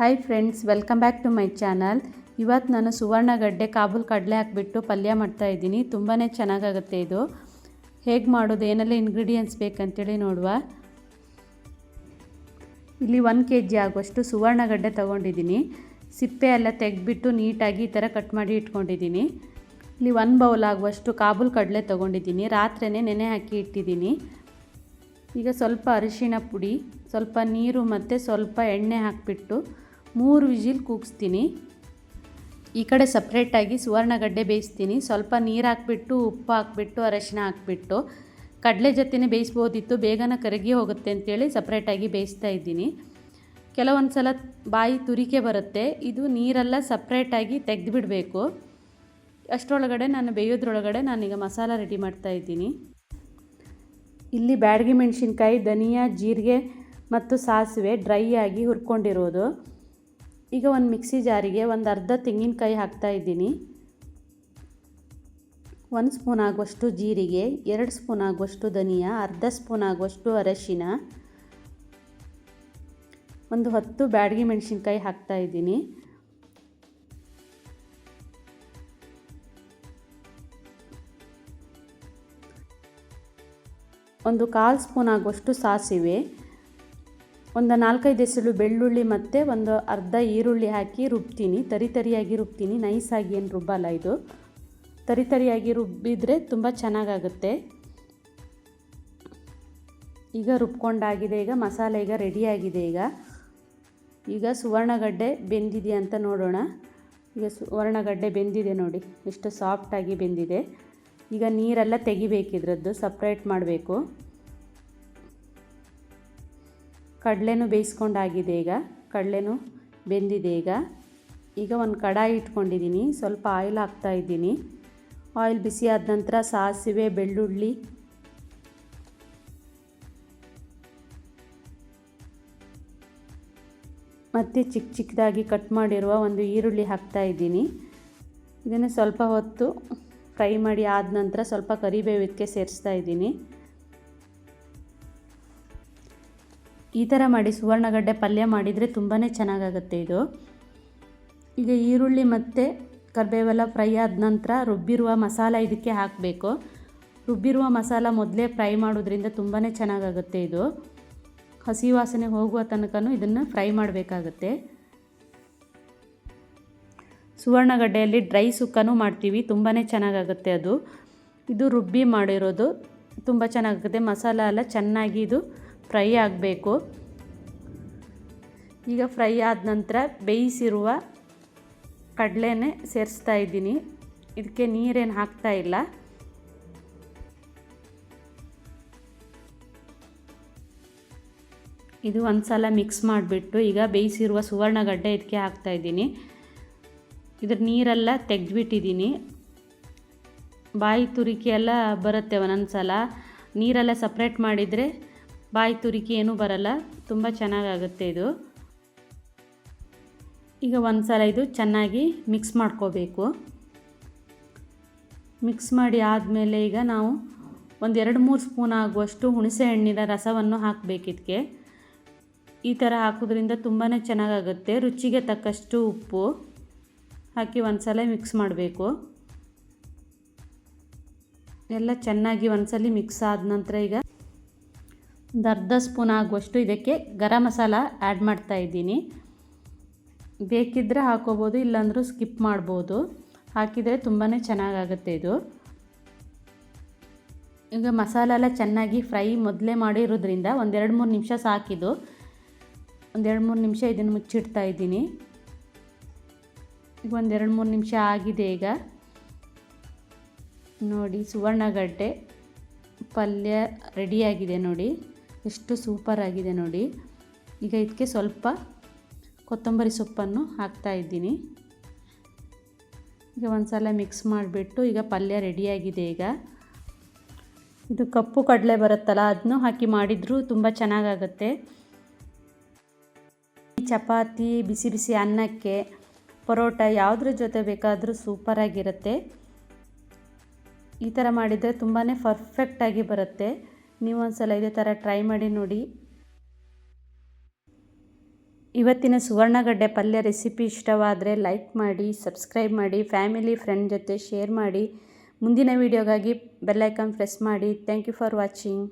Hi friends welcome back to my channel ಇವತ್ತು ನಾನು ಸುವರ್ಣಗಡ್ಡೆ ಕಾಬೂಲ್ ಕಡಲೆ ಹಾಕ್ಬಿಟ್ಟು ಪಲ್ಯ ಮಾಡ್ತಾ ಇದ್ದೀನಿ. ತುಂಬಾ ಚೆನ್ನಾಗಾಗುತ್ತೆ ಇದು. ಹೇಗೆ ಮಾಡೋದು, ಏನೆಲ್ಲ ಇಂಗ್ರೀಡಿಯೆಂಟ್ಸ್ ಬೇಕಂತೇಳಿ ನೋಡುವ. ಇಲ್ಲಿ ಒನ್ ಕೆ ಜಿ ಆಗುವಷ್ಟು ಸುವರ್ಣಗಡ್ಡೆ ತೊಗೊಂಡಿದ್ದೀನಿ. ಸಿಪ್ಪೆ ಎಲ್ಲ ತೆಗೆದ್ಬಿಟ್ಟು ನೀಟಾಗಿ ಈ ಥರ ಕಟ್ ಮಾಡಿ ಇಟ್ಕೊಂಡಿದ್ದೀನಿ. ಇಲ್ಲಿ ಒನ್ ಬೌಲ್ ಆಗುವಷ್ಟು ಕಾಬೂಲ್ ಕಡಲೆ ತೊಗೊಂಡಿದ್ದೀನಿ. ರಾತ್ರಿಯೇ ನೆನೆ ಹಾಕಿ ಇಟ್ಟಿದ್ದೀನಿ. ಈಗ ಸ್ವಲ್ಪ ಅರಿಶಿಣ ಪುಡಿ, ಸ್ವಲ್ಪ ನೀರು ಮತ್ತು ಸ್ವಲ್ಪ ಎಣ್ಣೆ ಹಾಕಿಬಿಟ್ಟು ಮೂರು ವಿಜಿಲ್ ಕೂಗಿಸ್ತೀನಿ. ಈ ಕಡೆ ಸಪ್ರೇಟಾಗಿ ಸುವರ್ಣಗಡ್ಡೆ ಬೇಯಿಸ್ತೀನಿ. ಸ್ವಲ್ಪ ನೀರು ಹಾಕ್ಬಿಟ್ಟು, ಉಪ್ಪು ಹಾಕ್ಬಿಟ್ಟು ಅರಶಿನ ಹಾಕ್ಬಿಟ್ಟು. ಕಡಲೆ ಜೊತೆನೇ ಬೇಯಿಸ್ಬೋದಿತ್ತು. ಬೇಗನೆ ಕರಗಿ ಹೋಗುತ್ತೆ ಅಂತೇಳಿ ಸಪ್ರೇಟಾಗಿ ಬೇಯಿಸ್ತಾ ಇದ್ದೀನಿ. ಕೆಲವೊಂದು ಸಲ ಬಾಯಿ ತುರಿಕೆ ಬರುತ್ತೆ. ಇದು ನೀರೆಲ್ಲ ಸಪ್ರೇಟಾಗಿ ತೆಗೆದುಬಿಡಬೇಕು. ಅಷ್ಟರೊಳಗಡೆ ನಾನು ಬೇಯೋದ್ರೊಳಗಡೆ ನಾನೀಗ ಮಸಾಲ ರೆಡಿ ಮಾಡ್ತಾ ಇದ್ದೀನಿ. ಇಲ್ಲಿ ಬ್ಯಾಡಗಿ ಮೆಣಸಿನ್ಕಾಯಿ, ಧನಿಯಾ, ಜೀರಿಗೆ ಮತ್ತು ಸಾಸಿವೆ ಡ್ರೈ ಆಗಿ ಹುರ್ಕೊಂಡಿರೋದು. ಈಗ ಒಂದು ಮಿಕ್ಸಿ ಜಾರಿಗೆ ಒಂದು ಅರ್ಧ ತೆಂಗಿನಕಾಯಿ ಹಾಕ್ತಾ ಇದ್ದೀನಿ. ಒಂದು ಸ್ಪೂನ್ ಆಗುವಷ್ಟು ಜೀರಿಗೆ, ಎರಡು ಸ್ಪೂನ್ ಆಗುವಷ್ಟು ಧನಿಯಾ, ಅರ್ಧ ಸ್ಪೂನ್ ಆಗುವಷ್ಟು ಅರಶಿನ, ಒಂದು ಹತ್ತು ಬ್ಯಾಡಗಿ ಮೆಣಸಿನ್ಕಾಯಿ ಹಾಕ್ತಾ ಇದ್ದೀನಿ. ಒಂದು ಕಾಲು ಸ್ಪೂನ್ ಆಗುವಷ್ಟು ಸಾಸಿವೆ ಒಂದು ನಾಲ್ಕೈದು ಎಸಳು ಬೆಳ್ಳುಳ್ಳಿ ಮತ್ತು ಒಂದು ಅರ್ಧ ಈರುಳ್ಳಿ ಹಾಕಿ ರುಬ್ತೀನಿ. ತರಿ ತರಿಯಾಗಿ ರುಬ್ತೀನಿ. ನೈಸಾಗಿ ಏನು ರುಬ್ಬಲ್ಲ ಇದು. ತರಿ ತರಿಯಾಗಿ ರುಬ್ಬಿದರೆ ತುಂಬ ಚೆನ್ನಾಗಾಗುತ್ತೆ. ಈಗ ರುಬ್ಕೊಂಡಾಗಿದೆ ಈಗ ಮಸಾಲೆ ಈಗ ರೆಡಿಯಾಗಿದೆ ಈಗ. ಈಗ ಸುವರ್ಣಗಡ್ಡೆ ಬೆಂದಿದೆ ಅಂತ ನೋಡೋಣ. ಈಗ ಸುವರ್ಣಗಡ್ಡೆ ಬೆಂದಿದೆ ನೋಡಿ. ಎಷ್ಟು ಸಾಫ್ಟಾಗಿ ಬೆಂದಿದೆ. ಈಗ ನೀರೆಲ್ಲ ತೆಗಿಬೇಕಿದ್ರದ್ದು ಸಪ್ರೇಟ್ ಮಾಡಬೇಕು. ಕಡಲೆನೂ ಬೇಯಿಸ್ಕೊಂಡಾಗಿದೆ ಈಗ. ಕಡಲೆನೂ ಬೆಂದಿದೆ ಈಗ. ಈಗ ಒಂದು ಕಡಾಯಿ ಇಟ್ಕೊಂಡಿದ್ದೀನಿ ಸ್ವಲ್ಪ ಆಯಿಲ್ ಹಾಕ್ತಾ ಇದ್ದೀನಿ. ಆಯಿಲ್ ಬಿಸಿ ಆದ ನಂತರ ಸಾಸಿವೆ, ಬೆಳ್ಳುಳ್ಳಿ, ಮತ್ತು ಚಿಕ್ಕ ಚಿಕ್ಕದಾಗಿ ಕಟ್ ಮಾಡಿರುವ ಒಂದು ಈರುಳ್ಳಿ ಹಾಕ್ತಾ ಇದ್ದೀನಿ. ಇದನ್ನು ಸ್ವಲ್ಪ ಹೊತ್ತು ಫ್ರೈ ಮಾಡಿ ಆದ ನಂತರ ಸ್ವಲ್ಪ ಕರಿಬೇವಿದಕ್ಕೆ ಸೇರಿಸ್ತಾ ಇದ್ದೀನಿ. ಈ ಥರ ಮಾಡಿ ಸುವರ್ಣಗಡ್ಡೆ ಪಲ್ಯ ಮಾಡಿದರೆ ತುಂಬಾ ಚೆನ್ನಾಗಾಗುತ್ತೆ ಇದು. ಈಗ ಈರುಳ್ಳಿ ಮತ್ತು ಕರಿಬೇವೆಲ್ಲ ಫ್ರೈ ಆದ ನಂತರ ರುಬ್ಬಿರುವ ಮಸಾಲ ಇದಕ್ಕೆ ಹಾಕಬೇಕು. ರುಬ್ಬಿರುವ ಮಸಾಲ ಮೊದಲೇ ಫ್ರೈ ಮಾಡೋದ್ರಿಂದ ತುಂಬಾ ಚೆನ್ನಾಗಾಗುತ್ತೆ ಇದು. ಹಸಿ ವಾಸನೆ ಹೋಗುವ ತನಕ ಇದನ್ನು ಫ್ರೈ ಮಾಡಬೇಕಾಗತ್ತೆ. ಸುವರ್ಣಗಡ್ಡೆಯಲ್ಲಿ ಡ್ರೈ ಸುಕ್ಕನೂ ಮಾಡ್ತೀವಿ ತುಂಬಾ ಚೆನ್ನಾಗಾಗುತ್ತೆ ಅದು. ಇದು ರುಬ್ಬಿ ಮಾಡಿರೋದು ತುಂಬ ಚೆನ್ನಾಗುತ್ತೆ ಮಸಾಲ ಎಲ್ಲ ಚೆನ್ನಾಗಿ ಇದು ಫ್ರೈ ಆಗಬೇಕು. ಈಗ ಫ್ರೈ ಆದ ನಂತರ ಬೇಯಿಸಿರುವ ಕಡಲೆನೆ ಸೇರಿಸ್ತಾ ಇದ್ದೀನಿ. ಇದಕ್ಕೆ ನೀರೇನು ಹಾಕ್ತಾ ಇಲ್ಲ. ಇದು ಒಂದು ಸಲ ಮಿಕ್ಸ್ ಮಾಡಿಬಿಟ್ಟು ಈಗ ಬೇಯಿಸಿರುವ ಸುವರ್ಣಗಡ್ಡೆ ಇದಕ್ಕೆ ಹಾಕ್ತಾ ಇದ್ದೀನಿ. ಇದ್ರ ನೀರೆಲ್ಲ ತೆಗೆದ್ಬಿಟ್ಟಿದ್ದೀನಿ. ಬಾಯಿ ತುರಿಕೆ ಎಲ್ಲ ಬರುತ್ತೆ ಒಂದೊಂದು ಸಲ ನೀರೆಲ್ಲ ಸಪ್ರೇಟ್ ಮಾಡಿದರೆ ಬಾಯಿ ತುರಿಕೆ ಏನೂ ಬರಲ್ಲ. ತುಂಬ ಚೆನ್ನಾಗಾಗುತ್ತೆ ಇದು. ಈಗ ಒಂದು ಸಲ ಇದು ಚೆನ್ನಾಗಿ ಮಿಕ್ಸ್ ಮಾಡ್ಕೋಬೇಕು. ಮಿಕ್ಸ್ ಮಾಡಿ ಆದಮೇಲೆ ಈಗ ನಾವು ಒಂದು ಎರಡು ಮೂರು ಸ್ಪೂನ್ ಆಗುವಷ್ಟು ಹುಣಸೆ ಹಣ್ಣಿನ ರಸವನ್ನು ಹಾಕಬೇಕಿದಕ್ಕೆ ಈ ಥರ ಹಾಕೋದ್ರಿಂದ ತುಂಬಾ ಚೆನ್ನಾಗಾಗುತ್ತೆ. ರುಚಿಗೆ ತಕ್ಕಷ್ಟು ಉಪ್ಪು ಹಾಕಿ ಒಂದು ಸಲ ಮಿಕ್ಸ್ ಮಾಡಬೇಕು. ಎಲ್ಲ ಚೆನ್ನಾಗಿ ಒಂದ್ಸಲ ಮಿಕ್ಸ್ ಆದ ನಂತರ ಈಗ ಒಂದು ಅರ್ಧ ಸ್ಪೂನ್ ಆಗುವಷ್ಟು ಇದಕ್ಕೆ ಗರಂ ಮಸಾಲ ಆ್ಯಡ್ ಮಾಡ್ತಾ ಇದ್ದೀನಿ. ಬೇಕಿದ್ದರೆ ಹಾಕೋಬೋದು, ಇಲ್ಲಾಂದರೂ ಸ್ಕಿಪ್ ಮಾಡ್ಬೋದು. ಹಾಕಿದರೆ ತುಂಬಾ ಚೆನ್ನಾಗಾಗುತ್ತೆ ಇದು. ಈಗ ಮಸಾಲ ಎಲ್ಲ ಚೆನ್ನಾಗಿ ಫ್ರೈ ಮೊದಲೇ ಮಾಡಿರೋದ್ರಿಂದ ಒಂದೆರಡು ಮೂರು ನಿಮಿಷ ಸಾಕಿದು ಒಂದೆರಡು ಮೂರು ನಿಮಿಷ ಇದನ್ನು ಮುಚ್ಚಿಡ್ತಾ ಇದ್ದೀನಿ. ಈಗ ಒಂದೆರಡು ಮೂರು ನಿಮಿಷ ಆಗಿದೆ ಈಗ. ನೋಡಿ ಸುವರ್ಣಗಡ್ಡೆ ಪಲ್ಯ ರೆಡಿಯಾಗಿದೆ ನೋಡಿ. ಎಷ್ಟು ಸೂಪರಾಗಿದೆ ನೋಡಿ. ಈಗ ಇದಕ್ಕೆ ಸ್ವಲ್ಪ ಕೊತ್ತಂಬರಿ ಸೊಪ್ಪನ್ನು ಹಾಕ್ತಾ ಇದ್ದೀನಿ. ಈಗ ಒಂದು ಸಲ ಮಿಕ್ಸ್ ಮಾಡಿಬಿಟ್ಟು ಈಗ ಪಲ್ಯ ರೆಡಿಯಾಗಿದೆ ಈಗ. ಇದು ಕಪ್ಪು ಕಡಲೆ ಬರುತ್ತಲ್ಲ ಅದನ್ನು ಹಾಕಿ ಮಾಡಿದರೂ ತುಂಬ ಚೆನ್ನಾಗಾಗುತ್ತೆ. ಚಪಾತಿ, ಬಿಸಿ ಬಿಸಿ ಅನ್ನಕ್ಕೆ, ಪರೋಟ ಯಾವುದ್ರ ಜೊತೆ ಬೇಕಾದರೂ ಸೂಪರಾಗಿರುತ್ತೆ ಈ ಥರ ಮಾಡಿದರೆ ತುಂಬಾ ಪರ್ಫೆಕ್ಟಾಗಿ ಬರುತ್ತೆ. ನೀವು ಸಲ ಇದೇ ಥರ ಟ್ರೈ ಮಾಡಿ ನೋಡಿ. ಇವತ್ತಿನ ಸುವರ್ಣಗಡ್ಡೆ ಪಲ್ಯ ರೆಸಿಪಿ ಇಷ್ಟವಾದರೆ ಲೈಕ್ ಮಾಡಿ, ಸಬ್ಸ್ಕ್ರೈಬ್ ಮಾಡಿ, ಫ್ಯಾಮಿಲಿ, ಫ್ರೆಂಡ್ ಜೊತೆ ಶೇರ್ ಮಾಡಿ. ಮುಂದಿನ ವೀಡಿಯೋಗಾಗಿ ಬೆಲ್ಲೈಕನ್ ಪ್ರೆಸ್ ಮಾಡಿ. Thank you for watching.